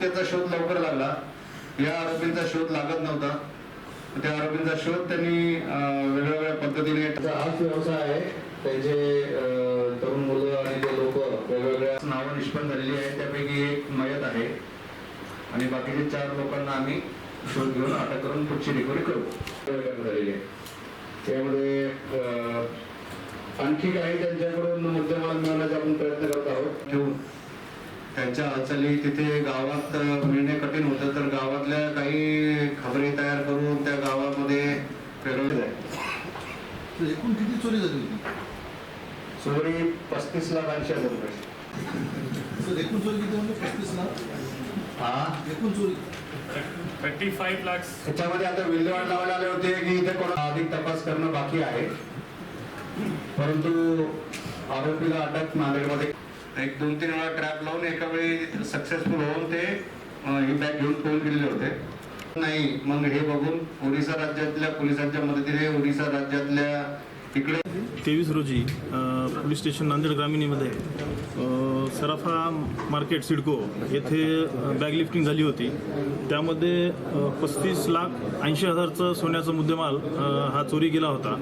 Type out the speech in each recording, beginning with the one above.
त्याचा शोध लवकर लागला. या आरोपींचा शोध लागत नव्हता. त्या आरोपींचा शोध त्यांनी वेगवेगळ्या पद्धतीने हाच व्यवसाय आहे. त्यांचे तरुण मुलं आणि ते लोक वेगवेगळ्या नावं निष्पन्न झालेली आहेत त्यापैकी एक मयत आहे. आणि बाकीचे चार लोकांना आम्ही शोध घेऊन अटक करून पुढची रिकव्हरी करू. झालेले आहेत त्यामध्ये आणखी काही त्यांच्याकडून मुद्देमाल मिळवण्याचा आपण प्रयत्न करत आहोत. ठेवून त्यांच्या हालचाली तिथे गावात मिळणे कठीण होतं. तर गावातल्या काही खबरी तयार करून त्या गावामध्ये आहे तर एकूण किती चोरी झाली होती? चोरी पस्तीस लाख ऐंशी हजार रुपये. सर एकूण चोरी किती म्हणजे पस्तीस लाख? हा? एकूण चोरी. Thirty five lakh. त्याच्यामध्ये आता विल्हेवाट लावायला आले होते की इथे कोण अधिक तपास करणं बाकी आहे. परंतु आरोपीला अटक नांदेडमध्ये एक दोन तीन वेळा ट्रॅप लावून एका वेळी सक्सेसफुल होऊन ते ही बॅग घेऊन पळून गेलेले होते. नाही मग हे बघून ओरिसा राज्यातल्या पोलिसांच्या मदतीने ओरिसा राज्यातल्या तिकडे? तेवीस रोजी पोलीस स्टेशन नांदेड ग्रामीणमध्ये सराफा मार्केट सिडको येथे बॅग लिफ्टिंग झाली होती. त्यामध्ये पस्तीस लाख ऐंशी हजारचं सोन्याचा मुद्देमाल हा चोरी गेला होता.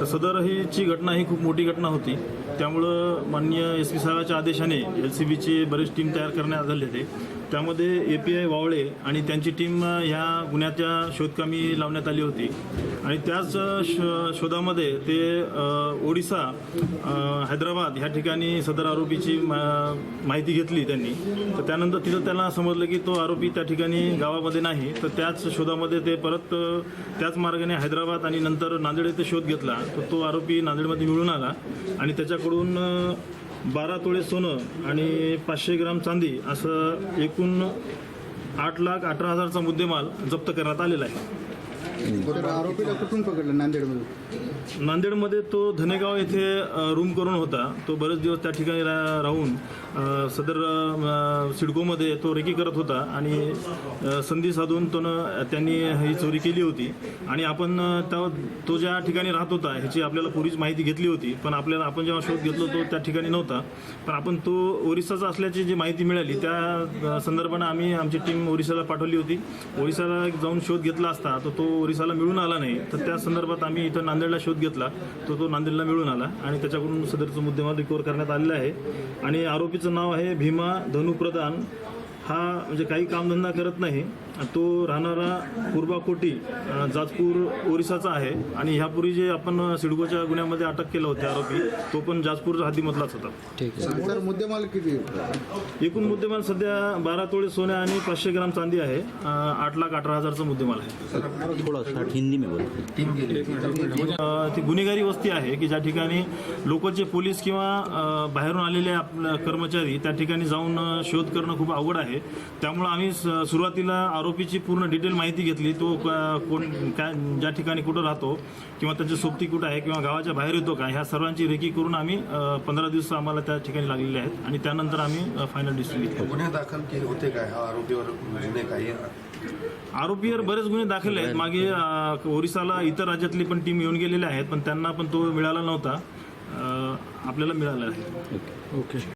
तर सदर हीची घटना ही खूप मोठी घटना होती. त्यामुळं माननीय एस पी साहेबाच्या आदेशाने एल सी बीची बरेच टीम तयार करण्यात आले होते. त्यामध्ये ए पी आय वावळे आणि त्यांची टीम ह्या गुन्ह्याच्या शोधकामी लावण्यात आली होती. आणि त्याच शोधामध्ये ते म्हणजे ओडिसा हैदराबाद ह्या ठिकाणी सदर आरोपीची मा- माहिती घेतली त्यांनी. तर त्यानंतर तिथं त्यांना समजलं की तो आरोपी त्या ठिकाणी गावामध्ये नाही. तर त्याच शोधामध्ये ते परत त्याच मार्गाने हैदराबाद आणि नंतर नांदेड येथे शोध घेतला. तर तो आरोपी नांदेडमध्ये मिळून आला आणि त्याच्याकडून बारा तोळे सोनं आणि पाचशे ग्राम चांदी असं एकूण आठ लाख अठरा हजारचा मुद्देमाल जप्त करण्यात आलेला आहे. आरोपीला कुठून पकडलं नांदेडमध्ये नांदेडमध्ये तो धनेगाव येथे रूम करून होता. तो बरेच दिवस त्या ठिकाणी रा राहून सदर सिडकोमध्ये तो रेकी करत होता आणि संधी साधून तो त्यांनी ही चोरी केली होती. आणि आपण त्या तो ज्या ठिकाणी राहत होता ह्याची आपल्याला पूर्वीच माहिती घेतली होती. पण आपल्याला आपण जेव्हा शोध घेतलो तो त्या ठिकाणी नव्हता. पण आपण तो ओरिसाचा असल्याची जी माहिती मिळाली त्या संदर्भानं आम्ही आमची टीम ओरिसाला पाठवली होती. ओरिसाला जाऊन शोध घेतला असता तर तो ओरिसाला मिळून आला नाही. तर त्या संदर्भात आम्ही इथं नांदेडला शोध घेतला तो तो नांदेडला मिळून आला आणि त्याच्याकडून सदरचं मुद्देमाल रिकवर करण्यात आलेला आहे. आणि आरोपीचं नाव आहे भीमा धनु प्रधान हा म्हणजे काही कामधंदा करत नाही. तो राहणारा पूर्वाकोटी जाजपूर ओरिसाचा आहे आणि ह्यापूर्वी जे आपण सिडकोच्या गुन्ह्यामध्ये अटक केलं होते आरोपी तो पण जाजपूर हद्दीमधलाच होता. सर मुद्देमाल किती एकूण मुद्देमाल सध्या बारा तोळे सोने आणि पाचशे ग्राम चांदी आहे. आठ लाख अठरा हजारचा मुद्देमाल आहे. थोड़ा हिंदी में बोलो अ, ती गुन्हेगारी वस्ती आहे की ज्या ठिकाणी लोकलचे पोलीस किंवा बाहेरून आलेले आपले कर्मचारी त्या ठिकाणी जाऊन शोध करणं खूप अवघड आहे. त्यामुळं आम्ही सुरुवातीला आरोपीची पूर्ण डिटेल माहिती घेतली तो कोण काय ज्या ठिकाणी कुठं राहतो किंवा त्याची सोबती कुठं आहे किंवा गावाच्या बाहेर येतो का ह्या सर्वांची रेकी करून आम्ही पंधरा दिवस आम्हाला त्या ठिकाणी लागलेले आहेत आणि त्यानंतर आम्ही फायनल डिसिजन घेतला. गुन्हे दाखल केले होते काय हा आरोपीवर गुन्हे काही आरोपीवर बरेच गुन्हे दाखल आहेत. मागे ओरिसाला इतर राज्यातली पण टीम येऊन गेलेल्या आहेत पण त्यांना पण तो मिळाला नव्हता. आपल्याला मिळाला आहे ओके.